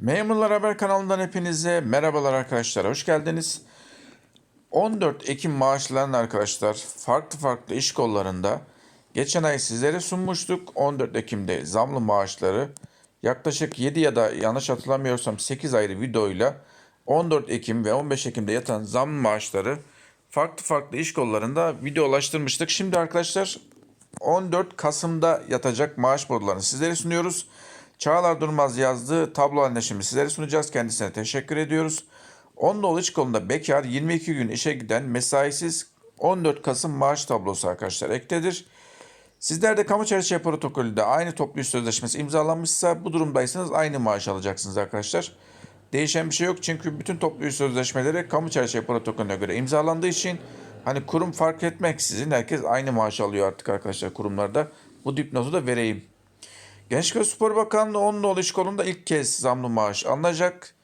Memurlar Haber kanalından hepinize merhabalar arkadaşlar. Hoş geldiniz. 14 Ekim maaşlarının arkadaşlar farklı farklı iş kollarında geçen ay sizlere sunmuştuk. 14 Ekim'de zamlı maaşları yaklaşık 7 ya da yanlış hatırlamıyorsam 8 ayrı videoyla 14 Ekim ve 15 Ekim'de yatan zamlı maaşları farklı farklı iş kollarında videolaştırmıştık. Şimdi arkadaşlar 14 Kasım'da yatacak maaş borularını sizlere sunuyoruz. Çağlar Durmaz yazdığı tablo halinde şimdi sizlere sunacağız. Kendisine teşekkür ediyoruz. 10 dolu iş kolunda bekar 22 gün işe giden mesaisiz 14 Kasım maaş tablosu arkadaşlar ektedir. Sizler de kamu çalışma protokolünde aynı toplu iş sözleşmesi imzalanmışsa bu durumdaysanız aynı maaş alacaksınız arkadaşlar. Değişen bir şey yok çünkü bütün toplu iş sözleşmeleri kamu çalışma protokolüne göre imzalandığı için hani kurum fark etmeksizin herkes aynı maaş alıyor artık arkadaşlar kurumlarda. Bu dipnotu da vereyim. Gençlik ve Spor Bakanlığı 10 nolu iş kolunda ilk kez zamlı maaş alınacak.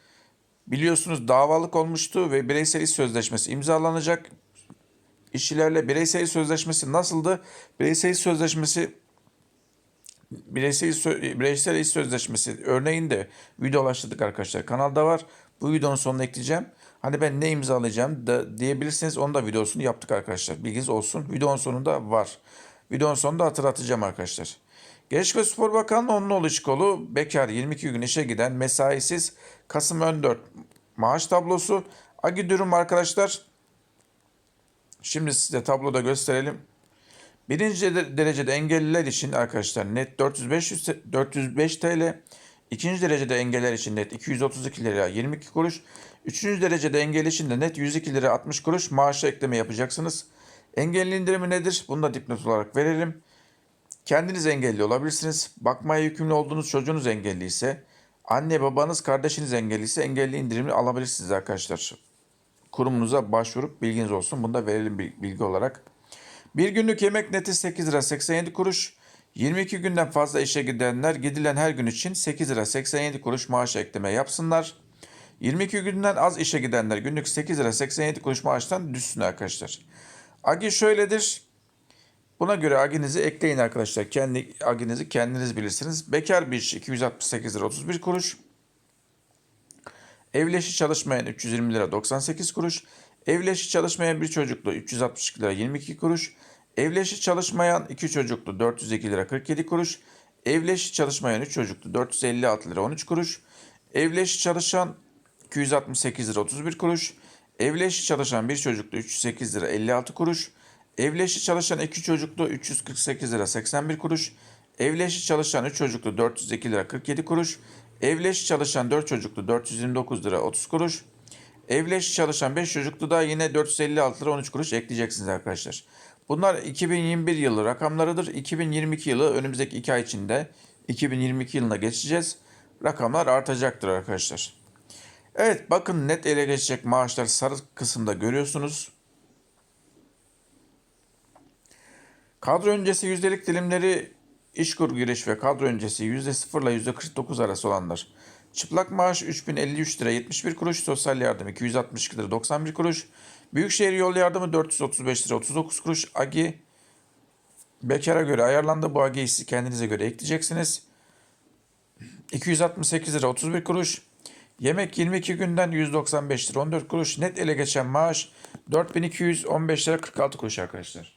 Biliyorsunuz davalık olmuştu ve bireysel iş sözleşmesi imzalanacak. İşçilerle bireysel iş sözleşmesi nasıldı? Bireysel iş sözleşmesi bireysel iş, bireysel iş sözleşmesi örneğini de videolaştırdık arkadaşlar. Kanalda var. Bu videonun sonuna ekleyeceğim. Hani ben ne imzalayacağım da diyebilirsiniz. Onu da videosunu yaptık arkadaşlar. Bilginiz olsun. Videonun sonunda var. Videonun sonunda hatırlatacağım arkadaşlar. Gençlik ve Spor Bakanlığı onun oğlu iş kolu bekar 22 gün işe giden mesaisiz Kasım 14 maaş tablosu. Agi durum arkadaşlar. Şimdi size tabloda gösterelim. Birinci de- derecede engelliler için arkadaşlar net 405, 405 TL. İkinci derecede engelliler için net 232 lira 22 kuruş. Üçüncü derecede engelli için de net 102 lira 60 kuruş maaşa ekleme yapacaksınız. Engelli indirimi nedir? Bunu da dipnot olarak verelim. Kendiniz engelli olabilirsiniz. Bakmaya yükümlü olduğunuz çocuğunuz engelli ise, anne babanız kardeşiniz engelli ise engelli indirimini alabilirsiniz arkadaşlar. Kurumunuza başvurup bilginiz olsun. Bunu da verelim bil- bilgi olarak. Bir günlük yemek neti 8 lira 87 kuruş. 22 günden fazla işe gidenler gidilen her gün için 8 lira 87 kuruş maaş ekleme yapsınlar. 22 günden az işe gidenler günlük 8 lira 87 kuruş maaştan düşsün arkadaşlar. Agi şöyledir. Buna göre aginizi ekleyin arkadaşlar. Kendi aginizi kendiniz bilirsiniz. Bekar bir iş 268 lira 31 kuruş. Evli eşi çalışmayan 320 lira 98 kuruş. Evli eşi çalışmayan bir çocuklu 362 lira 22 kuruş. Evli eşi çalışmayan 2 çocuklu 402 lira 47 kuruş. Evli eşi çalışmayan 3 çocuklu 456 lira 13 kuruş. Evli eşi çalışan 268 lira 31 kuruş. Evli eşi çalışan bir çocuklu 308 lira 56 kuruş. Evli eşi çalışan iki çocuklu 348 lira 81 kuruş. Evli eşi çalışan 3 çocuklu 402 lira 47 kuruş. Evli eşi çalışan 4 çocuklu 429 lira 30 kuruş. Evli eşi çalışan 5 çocuklu da yine 456 lira 13 kuruş ekleyeceksiniz arkadaşlar. Bunlar 2021 yılı rakamlarıdır. 2022 yılı önümüzdeki 2 ay içinde 2022 yılına geçeceğiz. Rakamlar artacaktır arkadaşlar. Evet bakın net ele geçecek maaşlar sarı kısımda görüyorsunuz. Kadro öncesi yüzdelik dilimleri işkur giriş ve kadro öncesi %0 ile %49 arası olanlar. Çıplak maaş 3053 lira 71 kuruş, sosyal yardım 262 lira 91 kuruş, Büyükşehir yol yardımı 435 lira 39 kuruş, AGI bekara göre ayarlandı. Bu AGI'yi siz kendinize göre ekleyeceksiniz. 268 lira 31 kuruş. Yemek 22 günden 195 lira 14 kuruş. Net ele geçen maaş 4215 lira 46 kuruş arkadaşlar.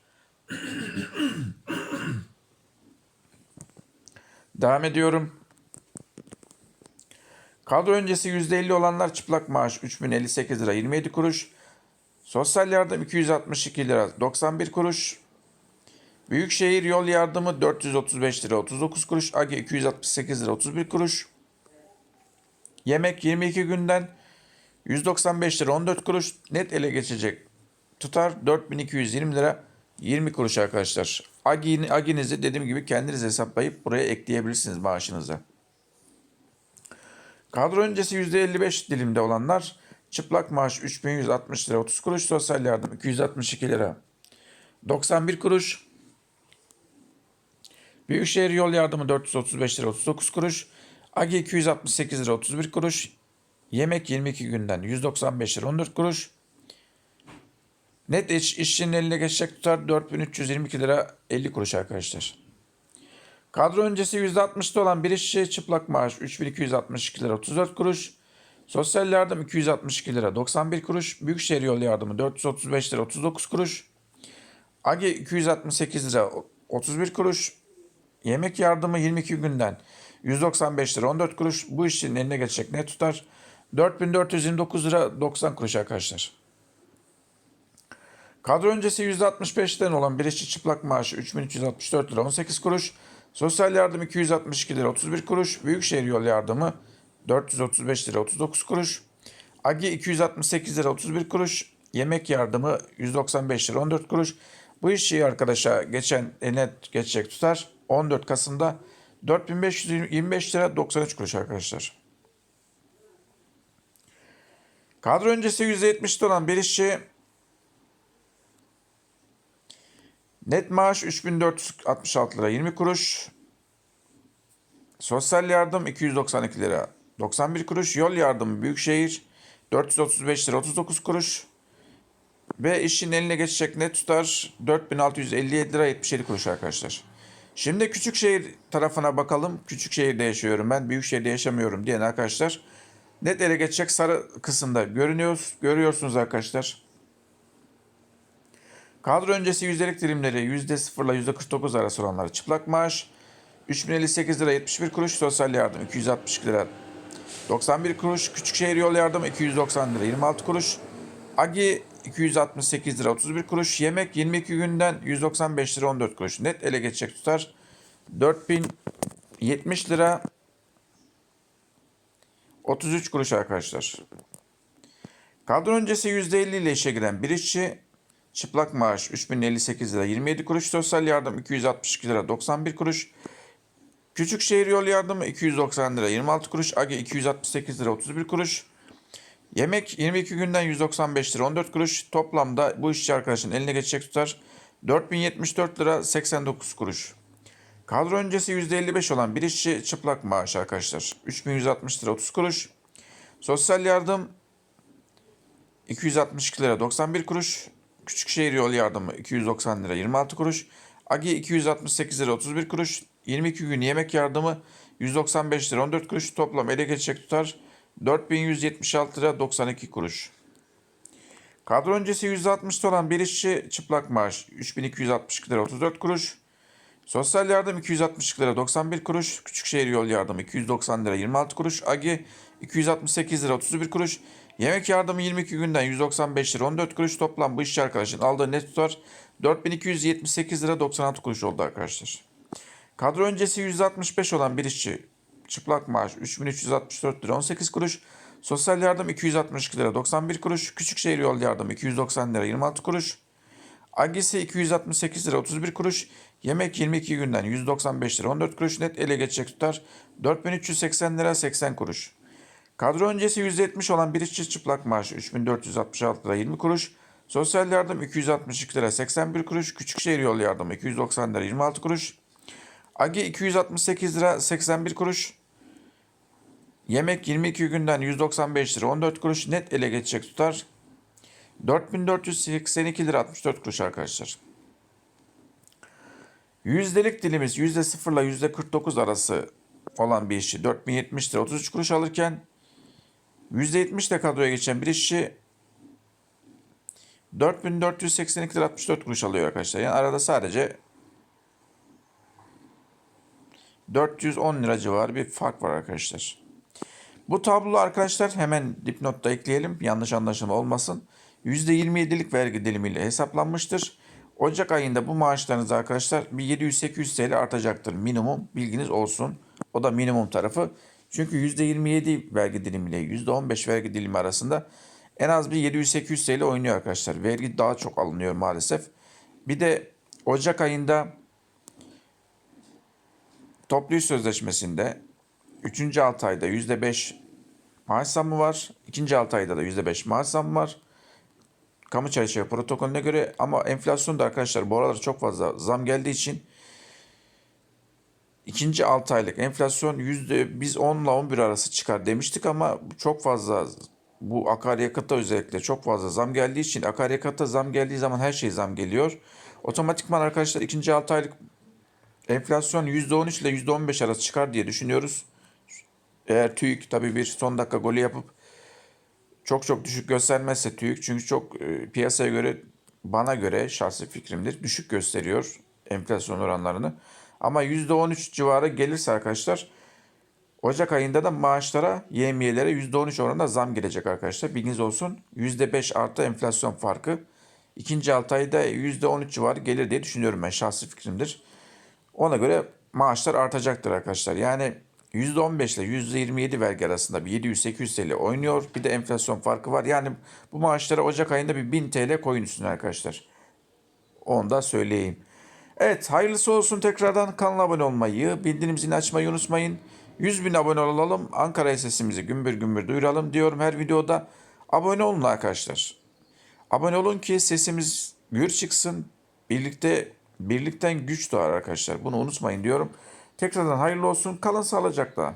Devam ediyorum. Kadro öncesi %50 olanlar çıplak maaş 3058 lira 27 kuruş. Sosyal yardım 262 lira 91 kuruş. Büyükşehir yol yardımı 435 lira 39 kuruş. AGE 268 lira 31 kuruş. Yemek 22 günden 195 lira 14 kuruş. Net ele geçecek tutar 4220 lira 20 kuruş arkadaşlar. Agini, aginizi dediğim gibi kendiniz hesaplayıp buraya ekleyebilirsiniz maaşınıza. Kadro öncesi %55 dilimde olanlar çıplak maaş 3160 lira 30 kuruş, sosyal yardım 262 lira 91 kuruş. Büyükşehir yol yardımı 435 lira 39 kuruş. AGI 268 lira 31 kuruş. Yemek 22 günden 195 lira 14 kuruş. Net iş, işçinin eline geçecek tutar 4322 lira 50 kuruş arkadaşlar. Kadro öncesi %60'da olan bir işçi çıplak maaş 3262 lira 34 kuruş. Sosyal yardım 262 lira 91 kuruş. Büyükşehir yol yardımı 435 lira 39 kuruş. AGE 268 lira 31 kuruş. Yemek yardımı 22 günden 195 lira 14 kuruş. Bu işçinin eline geçecek ne tutar? 4429 lira 90 kuruş arkadaşlar. Kadro öncesi %65'ten olan bir işçi çıplak maaşı 3364 lira 18 kuruş. Sosyal yardım 262 lira 31 kuruş. Büyükşehir yol yardımı 435 lira 39 kuruş. AGI 268 lira 31 kuruş. Yemek yardımı 195 lira 14 kuruş. Bu işçiyi arkadaşa geçen eline geçecek tutar 14 Kasım'da 4525 lira 93 kuruş arkadaşlar. Kadro öncesi %70'de olan bir işçi Net maaş 3466 lira 20 kuruş. Sosyal yardım 292 lira 91 kuruş. Yol yardımı Büyükşehir 435 lira 39 kuruş. Ve işin eline geçecek net tutar 4657 lira 77 kuruş arkadaşlar. Şimdi Küçükşehir tarafına bakalım. Küçükşehir'de yaşıyorum ben. Büyükşehir'de yaşamıyorum diyen arkadaşlar. Net ele geçecek sarı kısımda görünüyor. Görüyorsunuz arkadaşlar. Kadro öncesi yüzdelik dilimleri %0 ile %49 arası olanları çıplak maaş 3058 lira 71 kuruş, sosyal yardım 262 lira 91 kuruş, Küçükşehir yol yardımı 290 lira 26 kuruş, AGI 268 lira 31 kuruş, yemek 22 günden 195 lira 14 kuruş. Net ele geçecek tutar 4070 lira 33 kuruş arkadaşlar. Kadro öncesi %50 ile işe giren bir işçi Çıplak maaş 3058 lira 27 kuruş. Sosyal yardım 262 lira 91 kuruş. Küçük şehir yol yardımı 290 lira 26 kuruş. AGE 268 lira 31 kuruş. Yemek 22 günden 195 lira 14 kuruş. Toplamda bu işçi arkadaşın eline geçecek tutar 4074 lira 89 kuruş. Kadro öncesi %55 olan bir işçi çıplak maaş arkadaşlar. 3160 lira 30 kuruş. Sosyal yardım 262 lira 91 kuruş. Küçükşehir yol yardımı 290 lira 26 kuruş. AGI 268 lira 31 kuruş. 22 gün yemek yardımı 195 lira 14 kuruş. Toplam ele geçecek tutar 4176 lira 92 kuruş. Kadro öncesi %60'da olan bir işçi çıplak maaş 3262 lira 34 kuruş. Sosyal yardım 262 lira 91 kuruş. Küçükşehir yol yardımı 290 lira 26 kuruş. AGI 268 lira 31 kuruş. Yemek yardımı 22 günden 195 lira 14 kuruş. Toplam bu işçi arkadaşın aldığı net tutar 4278 lira 96 kuruş oldu arkadaşlar. Kadro öncesi %65 olan bir işçi çıplak maaş 3364 lira 18 kuruş. Sosyal yardım 262 lira 91 kuruş. Küçükşehir yol yardımı 290 lira 26 kuruş. Agisi 268 lira 31 kuruş. Yemek 22 günden 195 lira 14 kuruş. Net ele geçecek tutar 4380 lira 80 kuruş. Kadro öncesi %70 olan bir işçi çıplak maaşı 3466 lira 20 kuruş. Sosyal yardım 262 lira 81 kuruş. Küçükşehir yol yardımı 290 lira 26 kuruş. AGI 268 lira 81 kuruş. Yemek 22 günden 195 lira 14 kuruş. Net ele geçecek tutar 4482 lira 64 kuruş arkadaşlar. Yüzdelik dilimiz %0 ile %49 arası olan bir işçi 4070 lira 33 kuruş alırken %70 de kadroya geçen bir işçi 4482 lira 64 kuruş alıyor arkadaşlar. Yani arada sadece 410 lira civarı bir fark var arkadaşlar. Bu tablo arkadaşlar hemen dipnotta ekleyelim. Yanlış anlaşılma olmasın. %27'lik vergi dilimiyle hesaplanmıştır. Ocak ayında bu maaşlarınız arkadaşlar bir 700-800 TL artacaktır minimum. Bilginiz olsun. O da minimum tarafı. Çünkü %27 vergi dilimiyle %15 vergi dilimi arasında en az bir 700-800 TL oynuyor arkadaşlar. Vergi daha çok alınıyor maalesef. Bir de Ocak ayında toplu iş sözleşmesinde 3. 6 ayda %5 maaş zammı var. 2. 6 ayda da %5 maaş zammı var. Kamu çalışıyor protokolüne göre ama enflasyon da arkadaşlar bu aralar çok fazla zam geldiği için ikinci 6 aylık enflasyon yüzde biz 10 ile 11 arası çıkar demiştik ama çok fazla bu akaryakıta özellikle çok fazla zam geldiği için akaryakıta zam geldiği zaman her şey zam geliyor. Otomatikman arkadaşlar ikinci 6 aylık enflasyon %13 ile %15 arası çıkar diye düşünüyoruz. Eğer TÜİK tabii bir son dakika golü yapıp çok çok düşük göstermezse TÜİK çünkü çok e, piyasaya göre bana göre şahsi fikrimdir düşük gösteriyor enflasyon oranlarını. Ama %13 civarı gelirse arkadaşlar Ocak ayında da maaşlara, yemiyelere %13 oranında zam gelecek arkadaşlar. Bilginiz olsun. %5 artı enflasyon farkı. İkinci 6 ayda %13 civarı gelir diye düşünüyorum ben. Şahsi fikrimdir. Ona göre maaşlar artacaktır arkadaşlar. Yani %15 ile %27 vergi arasında bir 700-800 TL oynuyor. Bir de enflasyon farkı var. Yani bu maaşlara Ocak ayında bir 1000 TL koyun üstüne arkadaşlar. Onu da söyleyeyim. Evet hayırlısı olsun tekrardan kanala abone olmayı, bildirim zilini açmayı unutmayın. 100 bin abone olalım, Ankara sesimizi gümbür gümbür duyuralım diyorum her videoda. Abone olun arkadaşlar. Abone olun ki sesimiz gür çıksın. Birlikte birlikten güç doğar arkadaşlar. Bunu unutmayın diyorum. Tekrardan hayırlı olsun. Kalın sağlıcakla.